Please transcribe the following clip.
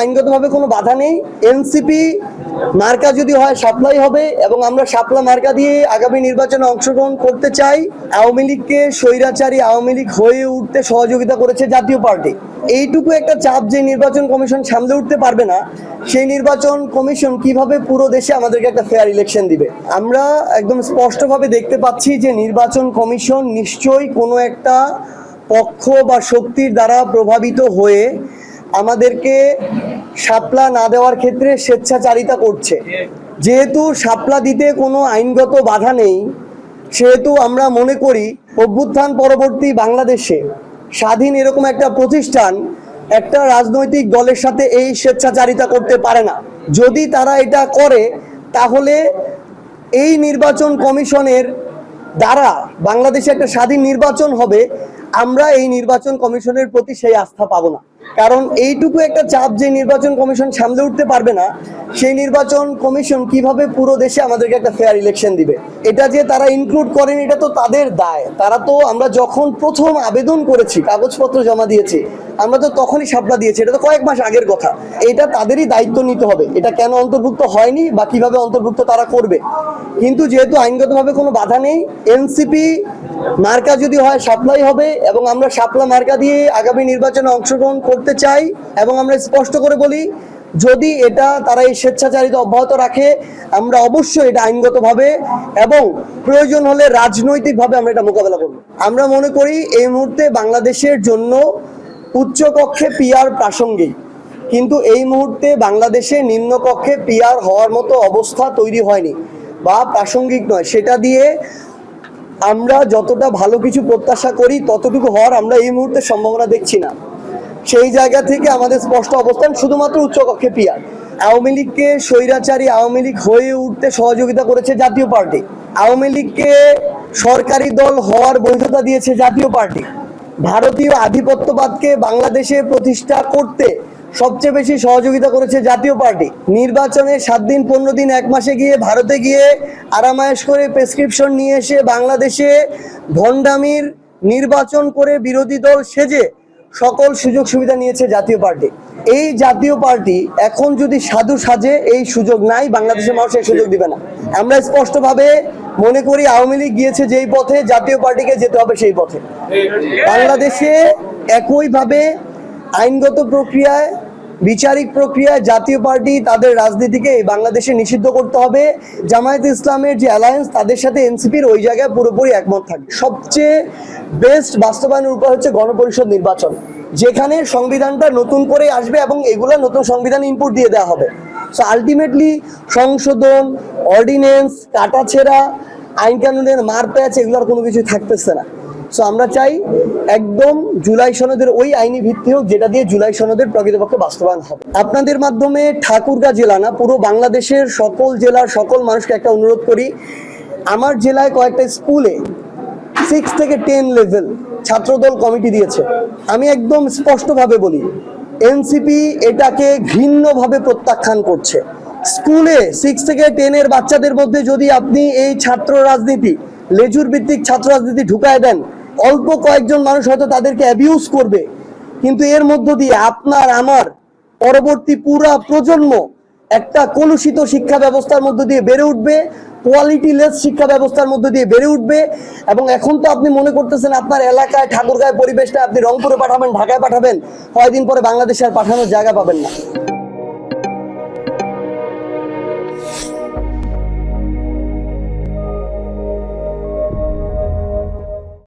আইনগতভাবে কোনো বাধা নেই। এনসিপি মার্কা যদি হয়, সাপ্লাই হবে এবং আমরা সাপলা মার্কা দিয়ে আগামী নির্বাচনে অংশগ্রহণ করতে চাই। আওয়ামী লীগকে স্বৈরাচারী আওয়ামী লীগ হয়ে উঠতে সহযোগিতা করেছে জাতীয় পার্টি। এইটুকু একটা চাপ যে নির্বাচন কমিশন সামলে উঠতে পারবে না, সেই নির্বাচন কমিশন কীভাবে পুরো দেশে আমাদেরকে একটা ফেয়ার ইলেকশন দিবে? আমরা একদম স্পষ্টভাবে দেখতে পাচ্ছি যে নির্বাচন কমিশন নিশ্চয়ই কোনো একটা পক্ষ বা শক্তির দ্বারা প্রভাবিত হয়ে আমাদেরকে সাপলা না দেওয়ার ক্ষেত্রে স্বেচ্ছাচারিতা করছে। যেহেতু সাপলা দিতে কোনো আইনগত বাধা নেই, সেহেতু আমরা মনে করি অভ্যুত্থান পরবর্তী বাংলাদেশে স্বাধীন এরকম একটা প্রতিষ্ঠান একটা রাজনৈতিক দলের সাথে এই স্বেচ্ছাচারিতা করতে পারে না। যদি তারা এটা করে, তাহলে এই নির্বাচন কমিশনের দ্বারা বাংলাদেশে একটা স্বাধীন নির্বাচন হবে। আমরা এই নির্বাচন কমিশনের প্রতি সেই আস্থা পাবো না। কারণ এইটুকু একটা চাপ যে নির্বাচন কমিশন সামলে উঠতে পারবে না, সেই নির্বাচন কমিশন কীভাবে পুরো দেশে আমাদেরকে একটা ফেয়ার ইলেকশন দিবে? এটা যে তারা ইনক্লুড করেন, এটা তো তাদের দায়। তারা তো আমরা যখন প্রথম আবেদন করেছি, কাগজপত্র জমা দিয়েছি, আমরা তো তখনই সাপলা দিয়েছি, এটা তো কয়েক মাস আগের কথা। এটা তাদেরই দায়িত্ব নিতে হবে। এটা কেন অন্তর্ভুক্ত হয়নি বা কীভাবে অন্তর্ভুক্ত তারা করবে? কিন্তু যেহেতু আইনগতভাবে কোনো বাধা নেই এনসিপি মার্কা যদি হয় সাপ্লাই হবে এবং আমরা সাপলা মার্কা দিয়ে আগামী নির্বাচনে অংশগ্রহণ করতে চাই এবং আমরা স্পষ্ট করে বলি, যদি এটা তারা এই স্বেচ্ছাচারিতা অব্যাহত রাখে, আমরা অবশ্যই এটা আইনগতভাবে এবং প্রয়োজন হলে রাজনৈতিকভাবে আমরা এটা মোকাবেলা করব। আমরা মনে করি এই মুহূর্তে বাংলাদেশের জন্য উচ্চকক্ষে পিয়ার প্রাসঙ্গিক। কিন্তু এই মুহূর্তে বাংলাদেশে নিম্নকক্ষে পিয়ার হওয়ার মতো অবস্থা তৈরি হয়নি বা প্রাসঙ্গিক নয়। সেটা দিয়ে আমরা যতটা ভালো কিছু প্রত্যাশা করি, ততটুকু হওয়ার আমরা এই মুহূর্তে সম্ভাবনা দেখছি না। সেই জায়গা থেকে আমাদের স্পষ্ট অবস্থান শুধুমাত্র উচ্চকক্ষে পিয়ার আওয়ামী লীগকে স্বৈরাচারী আওয়ামী লীগ হয়ে উঠতে সহযোগিতা করেছে জাতীয় পার্টি। আওয়ামী লীগকে সরকারি দল হওয়ার বৈধতা দিয়েছে জাতীয় পার্টি। ভারতীয় আধিপত্যবাদকে বাংলাদেশে প্রতিষ্ঠা করতে সবচেয়ে বেশি সহযোগিতা করেছে জাতীয় পার্টি। নির্বাচনে সাত দিন, পনেরো দিন, এক মাসে গিয়ে ভারতে গিয়ে আরামায়েশ করে প্রেসক্রিপশন নিয়ে এসে বাংলাদেশে ভণ্ডামির নির্বাচন করে বিরোধী দল সেজে সকল সুযোগ সুবিধা নিয়েছে জাতীয় পার্টি। এই জাতীয় পার্টি এখন যদি সাধু সাজে, এই সুযোগ নাই, বাংলাদেশের মানুষ সুযোগ দিবে না। আমরা স্পষ্টভাবে মনে করি আওয়ামী লীগ গিয়েছে যেই পথে, জাতীয় পার্টিকে যেতে হবে সেই পথে। বাংলাদেশে একইভাবে আইনগত প্রক্রিয়ায় বিচারিক প্রক্রিয়ায় জাতীয় পার্টি তাদের রাজনীতিকে বাংলাদেশে নিষিদ্ধ করতে হবে। জামায়াত ইসলামের যে অ্যালায়েন্স তাদের সাথে এনসিপির ওই জায়গায় পুরোপুরি একমত থাকে সবচেয়ে বেস্ট বাস্তবায়নের উপায় হচ্ছে গণপরিষদ নির্বাচন, যেখানে সংবিধানটা নতুন করে আসবে এবং এগুলা নতুন সংবিধান ইনপুট দিয়ে দেওয়া হবে। সো আলটিমেটলি সংশোধন অর্ডিনেন্স কাটাছেড়া আইন কানুনের মারপ্যাচ, এগুলোর কোনো কিছু থাকতেছে না। সো আমরা চাই একদম জুলাই সনদের ওই আইনি ভিত্তি হোক, যেটা দিয়ে জুলাই সনদের প্রকৃতপক্ষে বাস্তবায়ন হবে। আপনাদের মাধ্যমে ঠাকুরগাঁ জেলা না, পুরো বাংলাদেশের সকল জেলার সকল মানুষকে একটা অনুরোধ করি, আমার জেলায় কয়েকটা স্কুলে সিক্স থেকে টেন লেভেল ছাত্রদল কমিটি দিয়েছে। আমি একদম স্পষ্টভাবে বলি, এনসিপি এটাকে ঘৃণ্যভাবে প্রত্যাখ্যান করছে। স্কুলে সিক্স থেকে টেনের বাচ্চাদের মধ্যে যদি আপনি এই ছাত্র রাজনীতি, লেজুর ভিত্তিক ছাত্র রাজনীতি ঢুকায় দেন অল্প কয়েকজন মানুষ হয়তো তাদেরকে অ্যাবিউজ করবে। কিন্তু এর মধ্য দিয়ে আপনার, আমার পরবর্তী পুরা প্রজন্ম একটা কলুষিত শিক্ষা ব্যবস্থার মধ্য দিয়ে বেড়ে উঠবে কোয়ালিটিলেস শিক্ষা ব্যবস্থার মধ্য দিয়ে বেড়ে উঠবে এবং এখন তো আপনি মনে করতেছেন আপনার এলাকায়, ঠাকুরগাঁয় পরিবেশটা আপনি রংপুরে পাঠাবেন, ঢাকায় পাঠাবেন, কয়দিন পরে বাংলাদেশে আর পাঠানোর জায়গা পাবেন না।